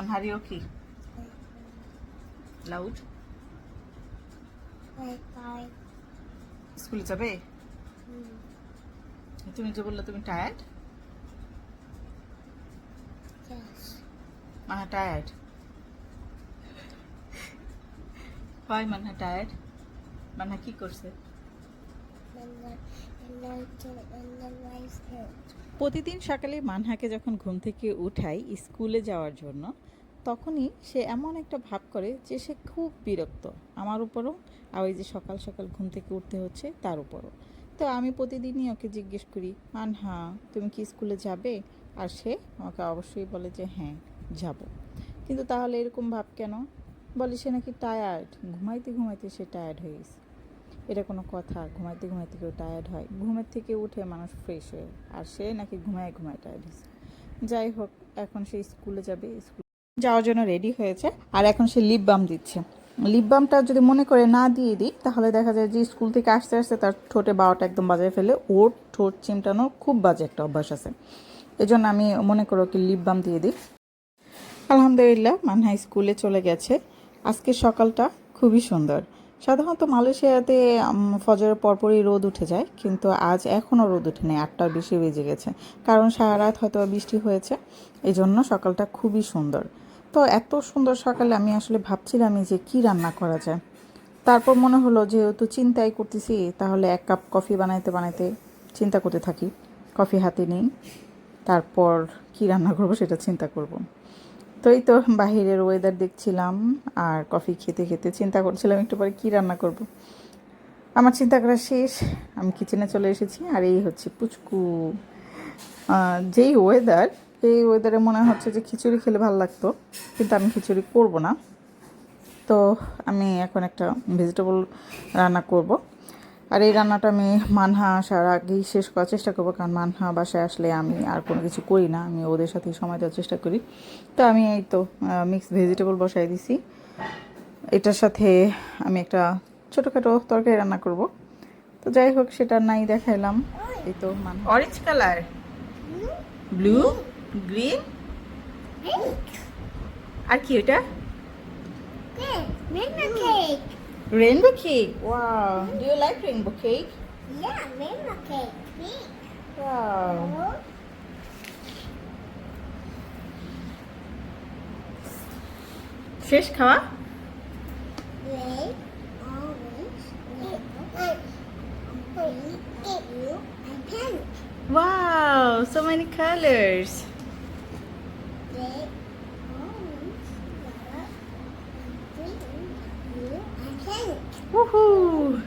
You okay? Loud. স্কুলে যাবে তুমি যে বললে তুমি টায়ার্ড. মানহা টায়ার্ড হয় মানহা টায়ার্ড মানহা কি করছে প্রতিদিন সকালে মানহাকে যখন ঘুম থেকে উঠাই স্কুলে যাওয়ার জন্য, তখনই সে এমন একটা ভাব করে যে সে খুব বিরক্ত। আমার উপরও, আর ওই যে সকাল সকাল ঘুম থেকে উঠতে হচ্ছে তার উপরও। তো আমি প্রতিদিনই ওকে জিজ্ঞেস করি, মানহা, তুমি কি স্কুলে যাবে? আর সে আমাকে অবশ্যই বলে যে হ্যাঁ যাব। কিন্তু তাহলে এরকম ভাব কেন? বলে, সে নাকি টায়ার্ড ঘুমাইতে ঘুমাইতে সে টায়ার্ড হয়ে গেছে। এটা কোনো কথা, ঘুমাইতে ঘুমাইতে কেউ টায়ার্ড হয়। ঘুমের থেকে উঠে মানুষ ফ্রেশ হয়ে আর সে নাকি ঘুমায় ঘুমায় টায়ার্ড হয়েছে। যাই হোক, এখন সে স্কুলে যাবে স্কুল যাওয়ার জন্য রেডি হয়েছে। আর এখন সে লিপ বাম দিচ্ছে। লিপ বামটা যদি মনে করে না দিয়ে দিই, তাহলে দেখা যায় যে স্কুল থেকে আসতে আসতে তার ঠোঁটে বারোটা একদম বাজায় ফেলে, ওর ঠোঁট চিমটানোর খুব বাজে একটা অভ্যাস আছে। এজন্য আমি মনে করো ওকে লিপ বাম দিয়ে দিই। আলহামদুলিল্লাহ মানহা স্কুলে চলে গেছে। আজকে সকালটা খুবই সুন্দর। সাধারণত মালয়েশিয়াতে ফজরের পরপরই রোদ উঠে যায়, কিন্তু আজ এখনও রোদ উঠেনি, আটটার বেশি বেজে গেছে। কারণ সারা রাত হয়তো বৃষ্টি হয়েছে এই জন্য সকালটা খুবই সুন্দর। তো এত সুন্দর সকালে আমি আসলে ভাবছিলাম যে কি রান্না করা যায়। তারপর মনে হলো যেহেতু চিন্তাই করতেছি, তাহলে এক কাপ কফি বানাইতে বানাইতে চিন্তা করতে থাকি। কফি হাতে নেই, তারপর কি রান্না করব সেটা চিন্তা করব। তো এই তো বাহিরের ওয়েদার দেখছিলাম আর কফি খেতে খেতে চিন্তা করছিলাম একটু পরে কী রান্না করব। আমার চিন্তা করা শেষ, আমি কিচেনে চলে এসেছি আর এই হচ্ছে পুচকু। যেই ওয়েদার এই ওয়েদারে মনে হচ্ছে যে খিচুড়ি খেলে ভালো লাগতো, কিন্তু আমি খিচুড়ি করব না। তো আমি এখন একটা ভেজিটেবল রান্না করব। আর এই রান্নাটা আমি মানহা আসার আগেই শেষ করার চেষ্টা করব কারণ মানহা বাসায় আসলে আমি আর কোনো কিছু করি না আমি ওদের সাথেই সময় দেওয়ার চেষ্টা করি। তো আমি এই তো মিক্স ভেজিটেবল বসাই দিছি। এটার সাথে আমি একটা ছোটোখাটো তরকারি রান্না করব। তো যাই হোক সেটা নাই দেখাইলাম। এই তো Manha. Orange colour blue green আর কি ওটা. Rainbow cake. Rainbow cake wow do you like rainbow cake Yeah, rainbow cake. Pink. Wow Oh. শেষ খাওয়া Red, orange, yellow, green, Woohoo!